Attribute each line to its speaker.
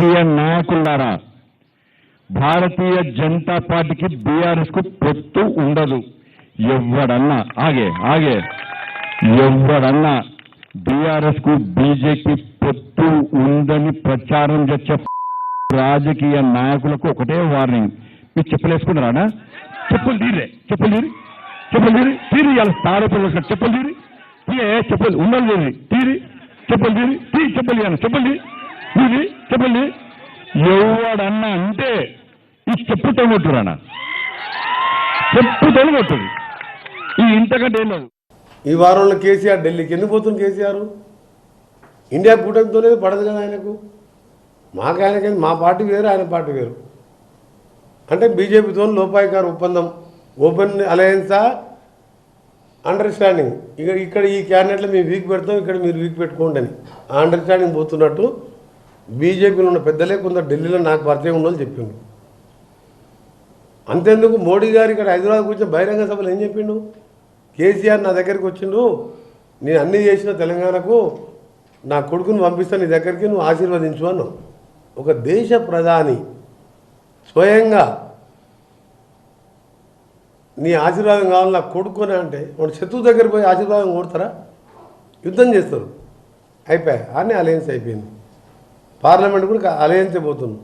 Speaker 1: రాజకీయ నాయకులారా భారతీయ జనతా పార్టీకి బీఆర్ఎస్కు పొత్తు ఉండదు. ఎవడన్నా ఆగే ఆగే ఎవడన్నా బీఆర్ఎస్కు బీజేపీ పొత్తు ఉందని ప్రచారం చేసే రాజకీయ నాయకులకు ఒకటే వార్నింగ్ మీరు చెప్పులేసుకున్నారా చెప్పులు తీరే చెప్పులు తీరి చెప్పులు తీరి తీరి ఇవాళ తారపులు చెప్పులు తీరి. తీరే చెప్పులు ఉండాలి తీరి తీరి చెప్పులు తీరి తీ చెప్పులు తీయాలి చెప్పులు తీరి ఇది చెప్పండి. ఎవడన్నా అంటే ఈ చెప్పుతో కొట్టురానా చెప్పుతో కొట్టుడు ఈ ఇంతకంటే ఏం లేదు.
Speaker 2: ఈ వారంలో కేసీఆర్ ఢిల్లీకి ఎందుకు పోతుంది కేసీఆర్? ఇండియా కూటమితోనే పడదు కదా ఆయనకు. మాకు ఆయనకైనా మా పార్టీ వేరు ఆయన పార్టీ వేరు. అంటే బీజేపీతో లోపాయికారు ఒప్పందం ఓపెన్ అలయన్సా? అండర్స్టాండింగ్ ఇక ఇక్కడ ఈ క్యాండిడేట్లో మేము వీక్ పెడతాం ఇక్కడ మీరు వీక్ పెట్టుకోండి అని. ఆ అండర్స్టాండింగ్ పోతున్నట్టు బీజేపీలో ఉన్న పెద్దలే కొందరు ఢిల్లీలో నాకు పరిచయం ఉందని చెప్పిండు. అంతేందుకు మోడీ గారు ఇక్కడ హైదరాబాద్ కూర్చొని బహిరంగ సభలు ఏం చెప్పిండు? కేసీఆర్ నా దగ్గరికి వచ్చిండు నేను అన్నీ చేసిన తెలంగాణకు నా కొడుకుని పంపిస్తాను నీ దగ్గరికి నువ్వు ఆశీర్వదించు అన్నావు. ఒక దేశ ప్రధాని స్వయంగా నీ ఆశీర్వాదం కావాలి నా కొడుకునే అంటే వాడు శత్రువు దగ్గర పోయి ఆశీర్వాదం కొడతారా యుద్ధం చేస్తారు. అయిపోయా? అని అలయన్స్ అయిపోయింది. పార్లమెంట్ కూడా అలయంతే పోతుంది.